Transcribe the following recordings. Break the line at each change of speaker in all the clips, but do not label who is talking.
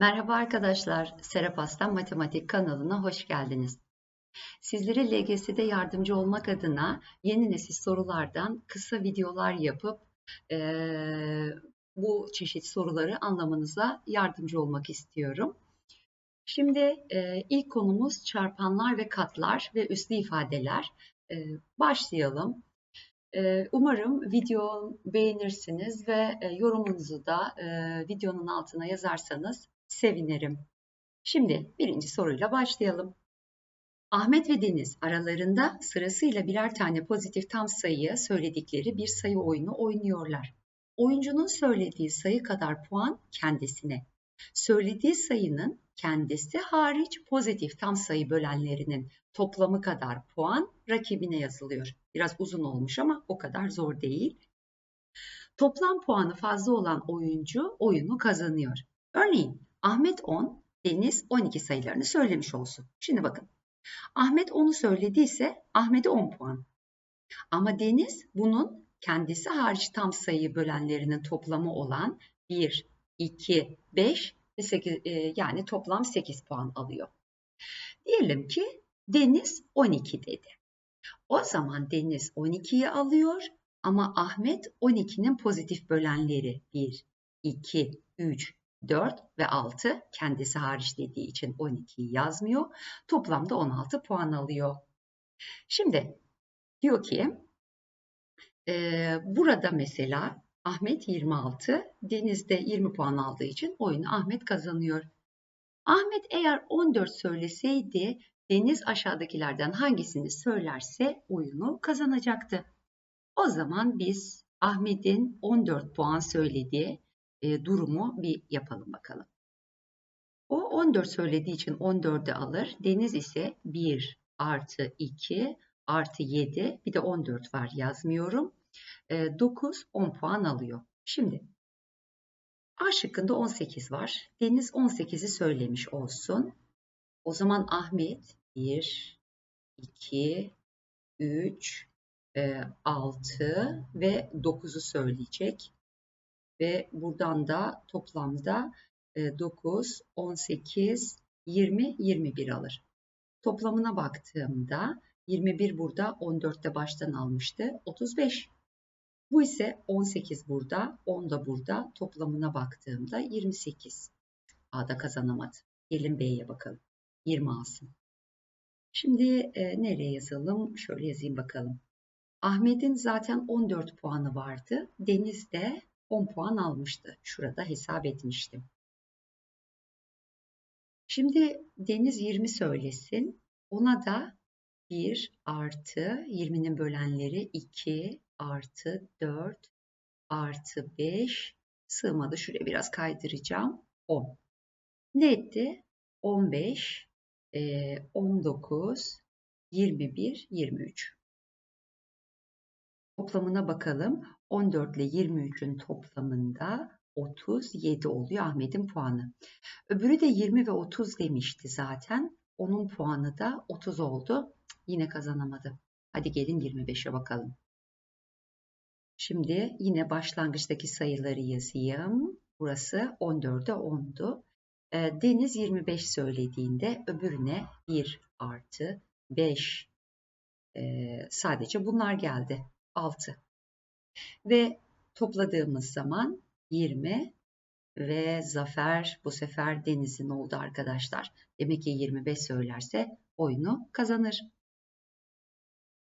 Merhaba arkadaşlar, Serap Aslan Matematik kanalına hoş geldiniz. Sizlere LGS'de yardımcı olmak adına yeni nesil sorulardan kısa videolar yapıp eee, bu çeşit soruları anlamanıza yardımcı olmak istiyorum. Şimdi eee, ilk konumuz çarpanlar ve katlar ve üslü ifadeler. Eee, başlayalım. Umarım video beğenirsiniz ve e, yorumunuzu da e, videonun altına yazarsanız sevinirim. Şimdi birinci soruyla başlayalım. Ahmet ve Deniz aralarında sırasıyla birer tane pozitif tam sayıyı söyledikleri bir sayı oyunu oynuyorlar. Oyuncunun söylediği sayı kadar puan kendisine. Söylediği sayının kendisi hariç pozitif tam sayı bölenlerinin toplamı kadar puan rakibine yazılıyor. Biraz uzun olmuş ama o kadar zor değil. Toplam puanı fazla olan oyuncu oyunu kazanıyor. Örneğin Ahmet 10, Deniz 12 sayılarını söylemiş olsun. Şimdi bakın. Ahmet 10'u söylediyse Ahmet'e 10 puan. Ama Deniz bunun kendisi hariç tam sayıyı bölenlerinin toplamı olan 1, 2, 5 ve 8 e, yani toplam 8 puan alıyor. Diyelim ki Deniz 12 dedi. O zaman Deniz 12'yi alıyor ama Ahmet 12'nin pozitif bölenleri 1, 2, 3, 4 ve 6 kendisi hariç dediği için 12'yi yazmıyor. Toplamda 16 puan alıyor. Şimdi diyor ki e, burada mesela Ahmet 26, Deniz de 20 puan aldığı için oyunu Ahmet kazanıyor. Ahmet eğer 14 söyleseydi Deniz aşağıdakilerden hangisini söylerse oyunu kazanacaktı. O zaman biz Ahmet'in 14 puan söylediği e, durumu bir yapalım bakalım. O 14 söylediği için 14'ü alır. Deniz ise 1 artı 2 artı 7 bir de 14 var yazmıyorum. E, 9 10 puan alıyor. Şimdi A şıkkında 18 var. Deniz 18'i söylemiş olsun. O zaman Ahmet 1, 2, 3, 6 ve 9'u söyleyecek. Ve buradan da toplamda 9, 18, 20, 21 alır. Toplamına baktığımda 21 burada 14'te baştan almıştı. 35. Bu ise 18 burada, 10 da burada. Toplamına baktığımda 28. A'da kazanamadı. Gelin B'ye bakalım. 20 alsın. Şimdi e, nereye yazalım? Şöyle yazayım bakalım. Ahmet'in zaten 14 puanı vardı. Deniz de 10 puan almıştı. Şurada hesap etmiştim. Şimdi Deniz 20 söylesin. Ona da 1 artı 20'nin bölenleri 2 artı 4 artı 5 sığmadı. Şuraya biraz kaydıracağım. 10. Ne etti? 15, 19, 21, 23. Toplamına bakalım. 14 ile 23'ün toplamında 37 oluyor Ahmet'in puanı. Öbürü de 20 ve 30 demişti zaten. Onun puanı da 30 oldu. Yine kazanamadı. Hadi gelin 25'e bakalım. Şimdi yine başlangıçtaki sayıları yazayım. Burası 14'e 10'du. Deniz 25 söylediğinde öbürüne 1 artı 5 ee, sadece bunlar geldi. 6. Ve topladığımız zaman 20 ve zafer bu sefer Deniz'in oldu arkadaşlar. Demek ki 25 söylerse oyunu kazanır.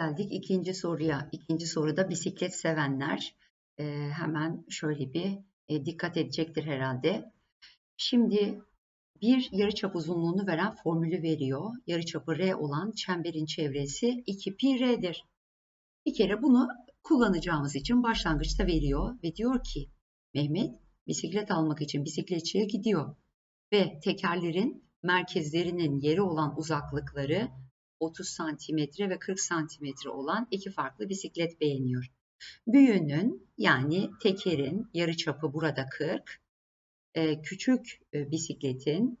Geldik ikinci soruya. İkinci soruda bisiklet sevenler e, hemen şöyle bir e, dikkat edecektir herhalde. Şimdi bir yarıçap uzunluğunu veren formülü veriyor. Yarıçapı R olan çemberin çevresi 2 pi R'dir. Bir kere bunu kullanacağımız için başlangıçta veriyor ve diyor ki Mehmet bisiklet almak için bisikletçiye gidiyor ve tekerlerin merkezlerinin yeri olan uzaklıkları 30 santimetre ve 40 santimetre olan iki farklı bisiklet beğeniyor. Büyüğünün yani tekerin yarı çapı burada 40, e, küçük e, bisikletin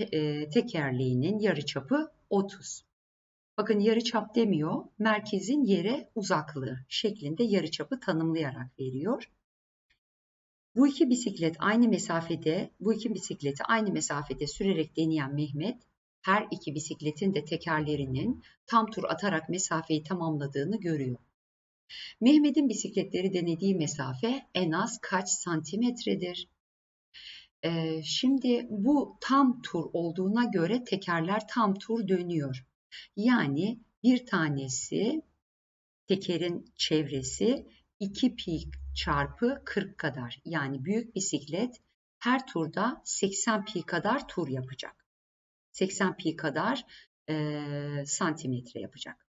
e, tekerleğinin yarı çapı 30. Bakın yarıçap demiyor, merkezin yere uzaklığı şeklinde yarıçapı tanımlayarak veriyor. Bu iki bisiklet aynı mesafede, bu iki bisikleti aynı mesafede sürerek deneyen Mehmet, her iki bisikletin de tekerlerinin tam tur atarak mesafeyi tamamladığını görüyor. Mehmet'in bisikletleri denediği mesafe en az kaç santimetredir? Ee, şimdi bu tam tur olduğuna göre tekerler tam tur dönüyor. Yani bir tanesi tekerin çevresi 2 pi çarpı 40 kadar. Yani büyük bisiklet her turda 80 pi kadar tur yapacak. 80 pi kadar e, santimetre yapacak.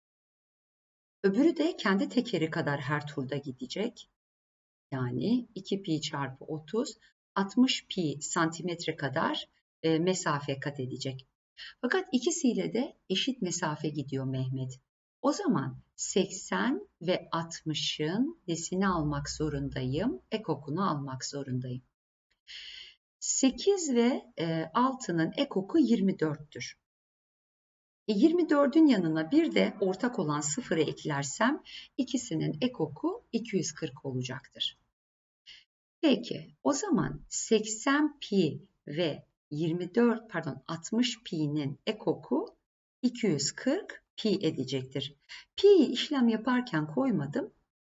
Öbürü de kendi tekeri kadar her turda gidecek. Yani 2 pi çarpı 30 60 pi santimetre kadar e, mesafe kat edecek. Fakat ikisiyle de eşit mesafe gidiyor Mehmet. O zaman 80 ve 60'ın nesini almak zorundayım, ekokunu almak zorundayım. 8 ve 6'nın e, ekoku 24'tür. E 24'ün yanına bir de ortak olan sıfırı eklersem ikisinin ekoku 240 olacaktır. Peki o zaman 80 pi ve 24 pardon 60 pi'nin ekoku 240 pi edecektir. Pi'yi işlem yaparken koymadım.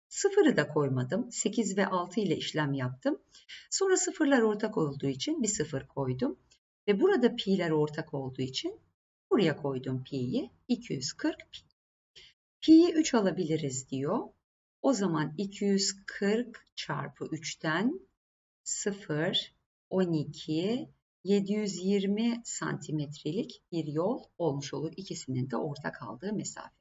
Sıfırı da koymadım. 8 ve 6 ile işlem yaptım. Sonra sıfırlar ortak olduğu için bir sıfır koydum. Ve burada pi'ler ortak olduğu için buraya koydum pi'yi. 240 pi. Pi'yi 3 alabiliriz diyor. O zaman 240 çarpı 3'ten 0, 12, 720 santimetrelik bir yol olmuş olur. İkisinin de ortak aldığı mesafe.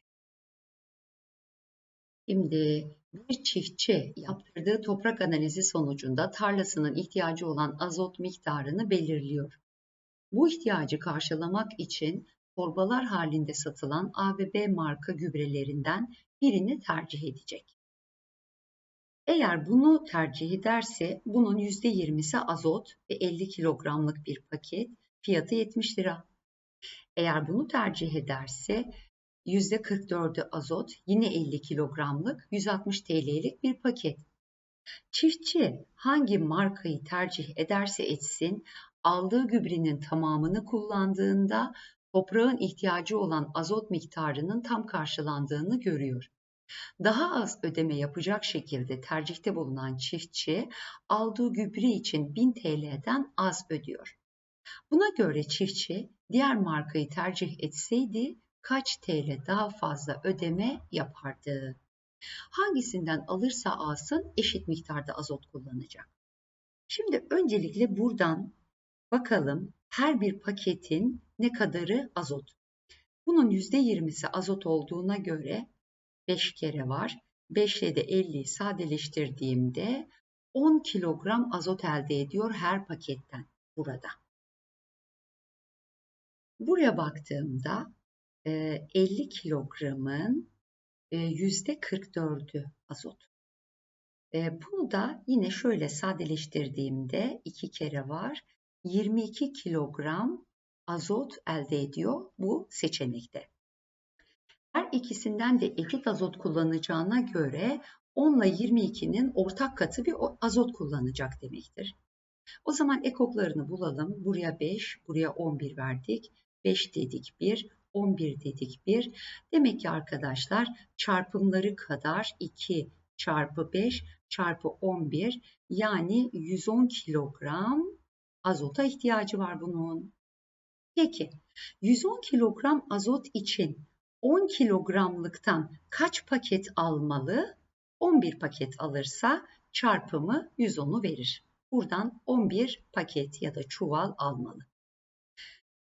Şimdi bir çiftçi yaptırdığı toprak analizi sonucunda tarlasının ihtiyacı olan azot miktarını belirliyor. Bu ihtiyacı karşılamak için torbalar halinde satılan A ve B marka gübrelerinden birini tercih edecek. Eğer bunu tercih ederse bunun %20'si azot ve 50 kilogramlık bir paket fiyatı 70 lira. Eğer bunu tercih ederse %44'ü azot yine 50 kilogramlık 160 TL'lik bir paket. Çiftçi hangi markayı tercih ederse etsin aldığı gübrenin tamamını kullandığında toprağın ihtiyacı olan azot miktarının tam karşılandığını görüyor. Daha az ödeme yapacak şekilde tercihte bulunan çiftçi aldığı gübre için 1000 TL'den az ödüyor. Buna göre çiftçi diğer markayı tercih etseydi kaç TL daha fazla ödeme yapardı? Hangisinden alırsa alsın eşit miktarda azot kullanacak. Şimdi öncelikle buradan bakalım her bir paketin ne kadarı azot. Bunun %20'si azot olduğuna göre 5 kere var. 5 ile de 50'yi sadeleştirdiğimde 10 kilogram azot elde ediyor her paketten burada. Buraya baktığımda 50 kilogramın %44'ü azot. Bunu da yine şöyle sadeleştirdiğimde 2 kere var. 22 kilogram azot elde ediyor bu seçenekte. Her ikisinden de eşit azot kullanacağına göre 10 ile 22'nin ortak katı bir azot kullanacak demektir. O zaman ekoklarını bulalım. Buraya 5, buraya 11 verdik. 5 dedik 1, 11 dedik 1. Demek ki arkadaşlar çarpımları kadar 2 çarpı 5 çarpı 11 yani 110 kilogram azota ihtiyacı var bunun. Peki 110 kilogram azot için 10 kilogramlıktan kaç paket almalı? 11 paket alırsa çarpımı 110'u verir. Buradan 11 paket ya da çuval almalı.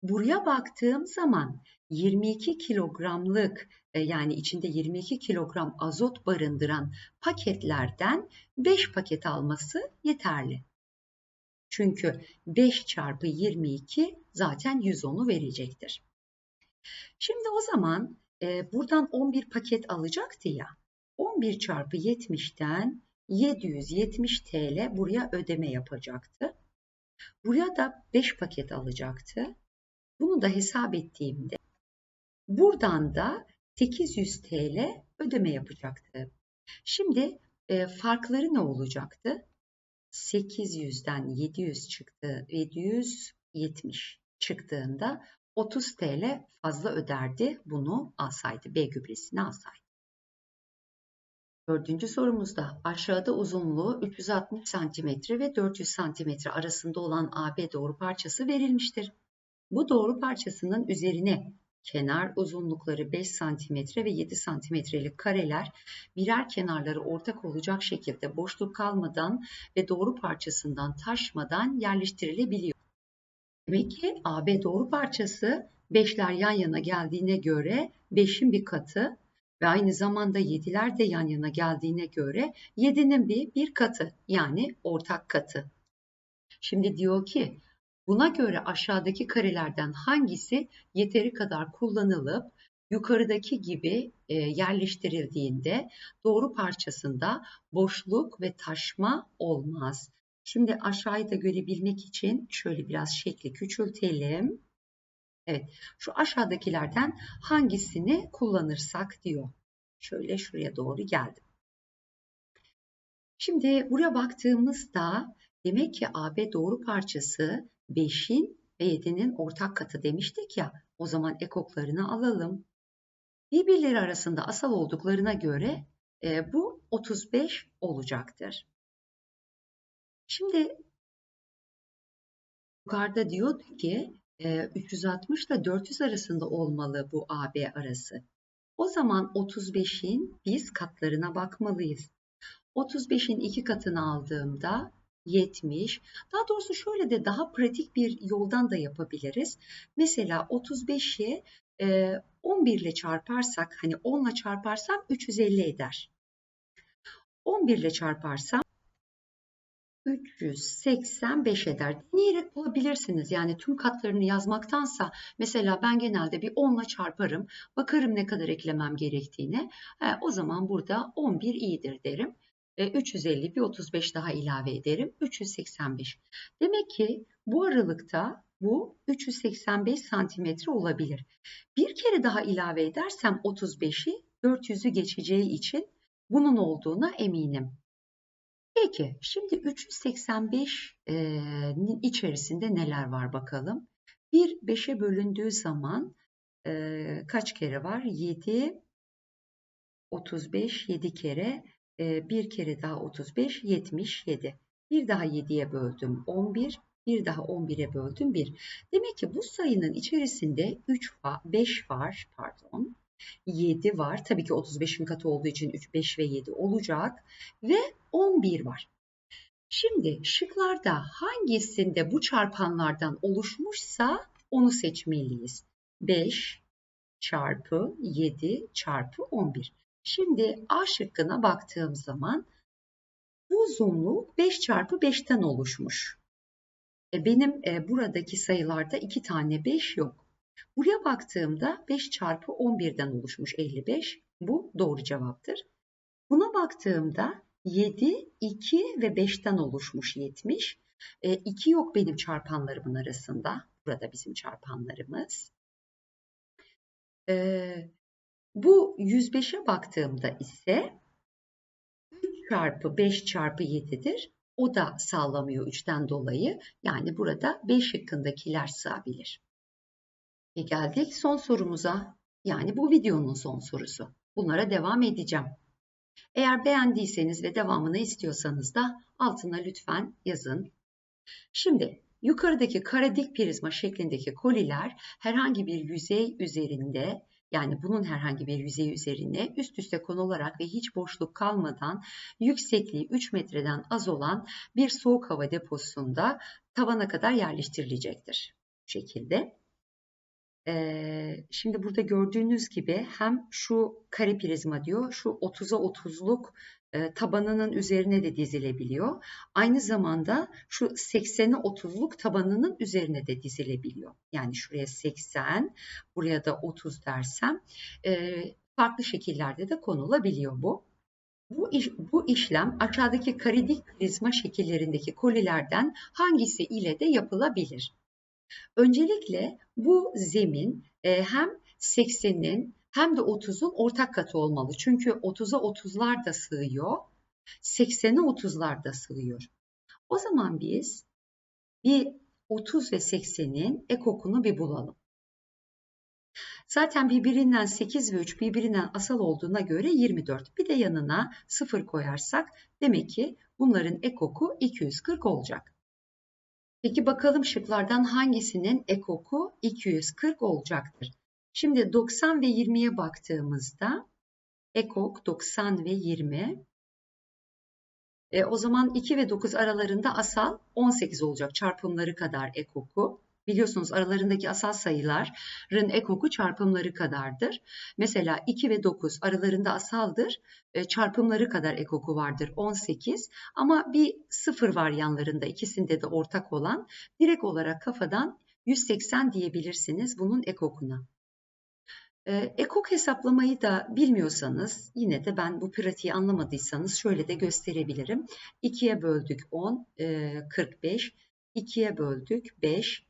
Buraya baktığım zaman 22 kilogramlık e, yani içinde 22 kilogram azot barındıran paketlerden 5 paket alması yeterli. Çünkü 5 çarpı 22 zaten 110'u verecektir. Şimdi o zaman e, buradan 11 paket alacaktı ya. 11 çarpı 70'ten 770 TL buraya ödeme yapacaktı. Buraya da 5 paket alacaktı. Bunu da hesap ettiğimde buradan da 800 TL ödeme yapacaktı. Şimdi e, farkları ne olacaktı? 800'den 700 çıktı, 770 çıktığında 30 TL fazla öderdi bunu alsaydı, B gübresini alsaydı. Dördüncü sorumuzda aşağıda uzunluğu 360 cm ve 400 cm arasında olan AB doğru parçası verilmiştir. Bu doğru parçasının üzerine kenar uzunlukları 5 cm ve 7 cm'lik kareler birer kenarları ortak olacak şekilde boşluk kalmadan ve doğru parçasından taşmadan yerleştirilebiliyor. Demek ki AB doğru parçası 5'ler yan yana geldiğine göre 5'in bir katı ve aynı zamanda 7'ler de yan yana geldiğine göre 7'nin bir, bir katı yani ortak katı. Şimdi diyor ki buna göre aşağıdaki karelerden hangisi yeteri kadar kullanılıp yukarıdaki gibi e, yerleştirildiğinde doğru parçasında boşluk ve taşma olmaz. Şimdi aşağıyı da görebilmek için şöyle biraz şekli küçültelim. Evet, şu aşağıdakilerden hangisini kullanırsak diyor. Şöyle şuraya doğru geldim. Şimdi buraya baktığımızda demek ki AB doğru parçası 5'in ve 7'nin ortak katı demiştik ya. O zaman ekoklarını alalım. Birbirleri arasında asal olduklarına göre e, bu 35 olacaktır. Şimdi yukarıda diyor ki 360 ile 400 arasında olmalı bu AB arası. O zaman 35'in biz katlarına bakmalıyız. 35'in iki katını aldığımda 70. Daha doğrusu şöyle de daha pratik bir yoldan da yapabiliriz. Mesela 35'i 11 ile çarparsak hani 10 ile çarparsam 350 eder. 11 ile çarparsam 385 eder. Deneyerek bulabilirsiniz. Yani tüm katlarını yazmaktansa mesela ben genelde bir 10 ile çarparım. Bakarım ne kadar eklemem gerektiğine. E, o zaman burada 11 iyidir derim. E, 350 bir 35 daha ilave ederim. 385. Demek ki bu aralıkta bu 385 santimetre olabilir. Bir kere daha ilave edersem 35'i 400'ü geçeceği için bunun olduğuna eminim. Peki şimdi 385'nin içerisinde neler var bakalım. Bir 5'e bölündüğü zaman kaç kere var? 7, 35, 7 kere, e, bir kere daha 35, 77. Bir daha 7'ye böldüm 11, bir daha 11'e böldüm 1. Demek ki bu sayının içerisinde 3 var, 5 var, pardon. 7 var. Tabii ki 35'in katı olduğu için 3, 5 ve 7 olacak. Ve 11 var. Şimdi şıklarda hangisinde bu çarpanlardan oluşmuşsa onu seçmeliyiz. 5 çarpı 7 çarpı 11. Şimdi A şıkkına baktığım zaman bu uzunluk 5 çarpı 5'ten oluşmuş. E, benim e, buradaki sayılarda 2 tane 5 yok. Buraya baktığımda 5 çarpı 11'den oluşmuş 55. Bu doğru cevaptır. Buna baktığımda 7, 2 ve 5'ten oluşmuş 70. E, 2 yok benim çarpanlarımın arasında. Burada bizim çarpanlarımız. E, bu 105'e baktığımda ise 3 çarpı 5 çarpı 7'dir. O da sağlamıyor 3'ten dolayı. Yani burada 5 şıkkındakiler sığabilir. Ve geldik son sorumuza. Yani bu videonun son sorusu. Bunlara devam edeceğim. Eğer beğendiyseniz ve devamını istiyorsanız da altına lütfen yazın. Şimdi yukarıdaki kare dik prizma şeklindeki koliler herhangi bir yüzey üzerinde yani bunun herhangi bir yüzey üzerine üst üste konularak ve hiç boşluk kalmadan yüksekliği 3 metreden az olan bir soğuk hava deposunda tavana kadar yerleştirilecektir. Bu şekilde. Şimdi burada gördüğünüz gibi hem şu kare prizma diyor, şu 30'a 30'luk e, tabanının üzerine de dizilebiliyor. Aynı zamanda şu 80'e 30'luk tabanının üzerine de dizilebiliyor. Yani şuraya 80, buraya da 30 dersem farklı şekillerde de konulabiliyor bu. Bu, iş, bu işlem aşağıdaki karidik prizma şekillerindeki kolilerden hangisi ile de yapılabilir? Öncelikle bu zemin e, hem 80'in hem de 30'un ortak katı olmalı. Çünkü 30'a 30'lar da sığıyor, 80'e 30'lar da sığıyor. O zaman biz bir 30 ve 80'in ekokunu bir bulalım. Zaten birbirinden 8 ve 3 birbirinden asal olduğuna göre 24. Bir de yanına 0 koyarsak demek ki bunların ekoku 240 olacak. Peki bakalım şıklardan hangisinin ekoku 240 olacaktır? Şimdi 90 ve 20'ye baktığımızda ekok 90 ve 20 e, o zaman 2 ve 9 aralarında asal 18 olacak çarpımları kadar ekoku. Biliyorsunuz aralarındaki asal sayıların ekoku çarpımları kadardır. Mesela 2 ve 9 aralarında asaldır. E, çarpımları kadar ekoku vardır 18 ama bir sıfır var yanlarında ikisinde de ortak olan. Direkt olarak kafadan 180 diyebilirsiniz bunun ekokuna. Ekok hesaplamayı da bilmiyorsanız yine de ben bu pratiği anlamadıysanız şöyle de gösterebilirim. 2'ye böldük 10, e, 45. 2'ye böldük 5.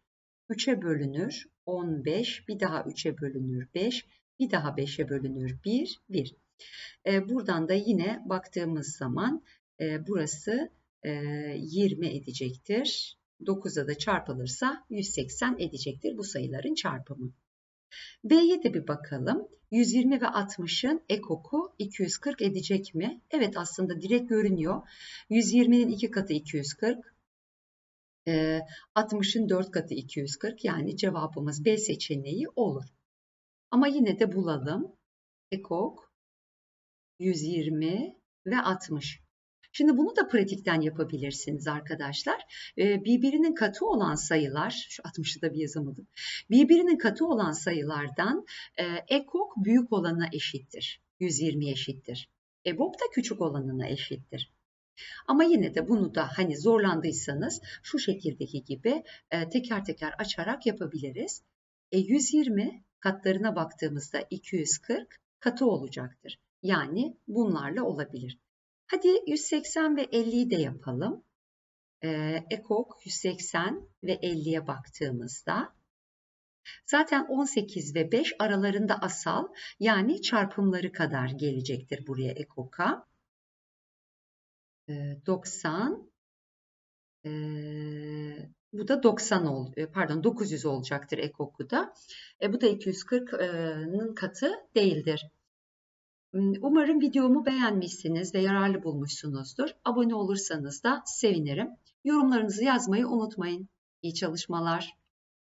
3'e bölünür 15, bir daha 3'e bölünür 5, bir daha 5'e bölünür 1, 1. E, buradan da yine baktığımız zaman e, burası e, 20 edecektir. 9'a da çarpılırsa 180 edecektir bu sayıların çarpımı. B'ye de bir bakalım. 120 ve 60'ın ekoku 240 edecek mi? Evet aslında direkt görünüyor. 120'nin 2 katı 240. 60'ın 4 katı 240 yani cevabımız B seçeneği olur. Ama yine de bulalım. Ekok 120 ve 60. Şimdi bunu da pratikten yapabilirsiniz arkadaşlar. Birbirinin katı olan sayılar, şu 60'ı da bir yazamadım. Birbirinin katı olan sayılardan ekok büyük olana eşittir. 120 eşittir. EBOB da küçük olanına eşittir. Ama yine de bunu da hani zorlandıysanız şu şekildeki gibi e, teker teker açarak yapabiliriz. E, 120 katlarına baktığımızda 240 katı olacaktır. Yani bunlarla olabilir. Hadi 180 ve 50'yi de yapalım. E, ekok 180 ve 50'ye baktığımızda zaten 18 ve 5 aralarında asal yani çarpımları kadar gelecektir buraya ekoka. 90 e, bu da 90 ol, pardon 900 olacaktır ekokuda. E, bu da 240'nın katı değildir. Umarım videomu beğenmişsiniz ve yararlı bulmuşsunuzdur. Abone olursanız da sevinirim. Yorumlarınızı yazmayı unutmayın. İyi çalışmalar.